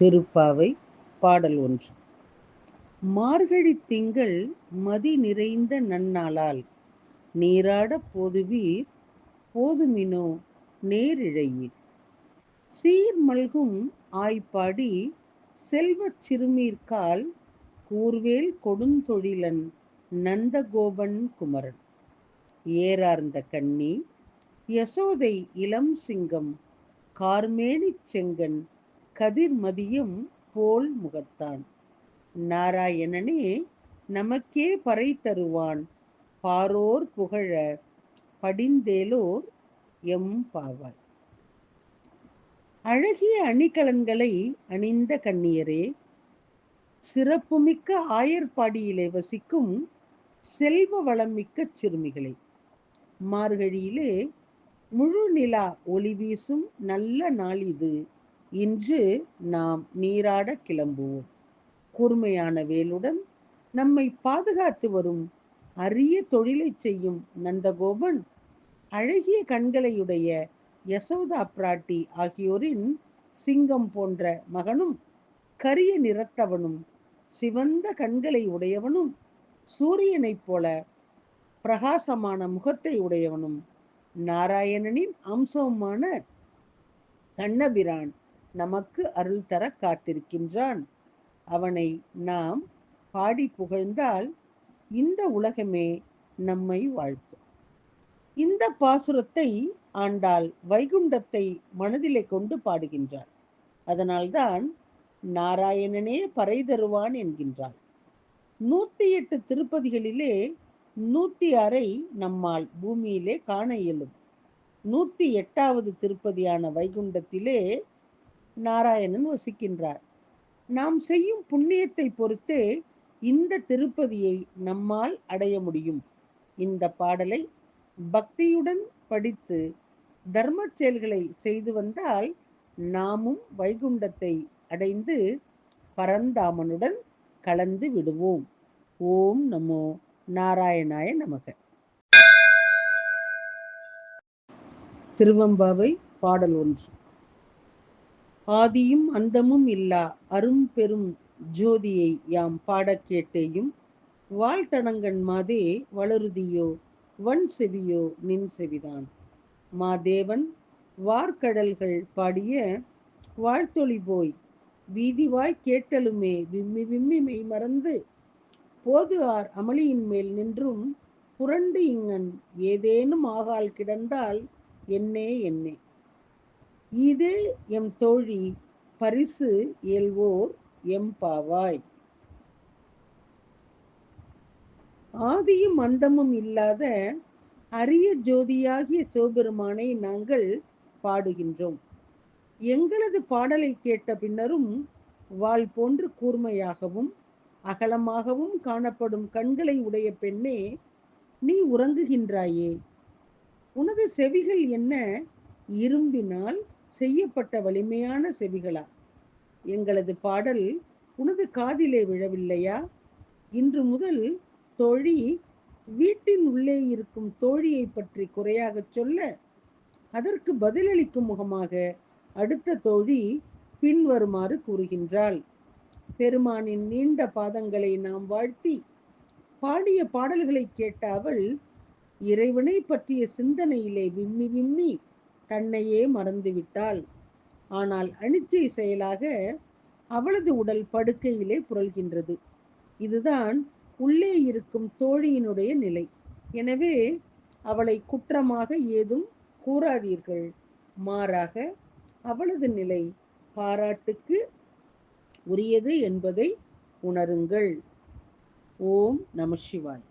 திருப்பாவை பாடல் ஒன்று. மார்கழி திங்கள் மதி நிறைந்த நன்னாளால் நீராட போதுவீர் போதுமினோ நேரிழையீர். சீர் மல்கும் ஆய்ப்பாடி செல்வச் சிறுமீர்கால் கூர்வேல் கொடுந்தொழிலன் நந்தகோபன் குமரன். ஏறார்ந்த கண்ணி யசோதை இளம் சிங்கம் கார்மேனிச் செங்கன் கதிர்மதியும் போல் முகத்தான் நாராயணனே நமக்கே பறை தருவான். பாரோர் புகழ படிந்தேலோர் எம் பாவாய். அழகிய அணிகலன்களை அணிந்த கண்ணியரே சிறப்புமிக்க ஆயர்பாடியிலே வசிக்கும் செல்வ வளமிக்க சிறுமிகளை மார்கழியிலே முழு நிலா ஒளி வீசும் நல்ல நாள் இது. இன்று நாம் நீராட கிளம்புவோம். கூர்மையான வேலுடன் நம்மை பாதுகாத்து வரும் அரிய தொழிலை செய்யும் நந்தகோபன் அழகிய கண்களையுடைய யசோதா பிராட்டி ஆகியோரின் சிங்கம் போன்ற மகனும் கரிய நிறத்தவனும் சிவந்த கண்களை உடையவனும் சூரியனைப் போல பிரகாசமான முகத்தை உடையவனும் நாராயணனின் அம்சமான கண்ணபிரான் நமக்கு அருள் தர காத்திருக்கின்றான். அவனை நாம் பாடி புகழ்ந்தால் இந்த உலகமே நம்மை வாழ்த்தும். இந்த பாசுரத்தை ஆண்டாள் வைகுண்டத்தை மனதிலே கொண்டு பாடுகின்றாள். அதனால்தான் நாராயணனே பறை தருவான் என்கின்றாள். நூத்தி எட்டு திருப்பதிகளிலே நூத்தி ஆறை நம்மால் பூமியிலே காண இயலும். நூத்தி எட்டாவது திருப்பதியான வைகுண்டத்திலே நாராயணன் வசிக்கின்றார். நாம் செய்யும் புண்ணியத்தை பொறுத்து இந்த திருப்பதியை நம்மால் அடைய முடியும். இந்த பாடலை பக்தியுடன் படித்து தர்ம செயல்களை செய்து வந்தால் நாமும் வைகுண்டத்தை அடைந்து பரந்தாமனுடன் கலந்து விடுவோம். ஓம் நமோ நாராயணாய நமக. திருவம்பாவை பாடல் ஒன்று. ஆதியும் அந்தமும் இல்லா. அரும் பெரும் ஜோதியை யாம் பாடக் கேட்டேயும் வாழ்த்தடங்கன் மாதே வளருதியோ வன் செவியோ நின் செவிதான். மாதேவன் வார்கடல்கள் பாடிய வாழ்த்தொளி போய் வீதிவாய் கேட்டலுமே விம்மி விம்மி மெய் மறந்து போது ஆர் அமளியின் மேல் நின்றும் புரண்டு இங்கன் ஏதேனும் ஆகால் கிடந்தால் என்னே என்னே. இதே எம் தோழி பரிசு இயல்வோர் எம் பாவாய். ஆதியும் அந்தமும் இல்லாத அரிய ஜோதியாகிய சிவபெருமானை நாங்கள் பாடுகின்றோம். எங்களது பாடலை கேட்ட பின்னரும் வாள் போன்று கூர்மையாகவும் அகலமாகவும் காணப்படும் கண்களை உடைய பெண்ணே நீ உறங்குகின்றாயே. உனது செவிகள் என்ன? இரும்பினால் செய்யப்பட்ட வலிமையான செவிகளா? எங்களது பாடல் உனது காதிலே விழவில்லையா? இன்று முதல் தோழி வீட்டின் உள்ளே இருக்கும் தோழியை பற்றி குறையாக சொல்ல அதற்கு பதிலளிக்கும் முகமாக அடுத்த தோழி பின்வருமாறு கூறுகின்றாள். பெருமானின் நீண்ட பாதங்களை நாம் வாழ்த்தி பாடிய பாடல்களை கேட்ட அவள் இறைவனை பற்றிய சிந்தனையிலே விம்மி விம்மி தன்னையே மறந்துவிட்டாள். ஆனால் அனிச்சை செயலாக அவளது உடல் படுக்கையிலே புரள்கின்றது. இதுதான் உள்ளே இருக்கும் தோழியினுடைய நிலை. எனவே அவளை குற்றமாக ஏதும் கூறாதீர்கள். மாறாக அவளது நிலை பாராட்டுக்கு உரியது என்பதை உணருங்கள். ஓம் நம சிவாய்.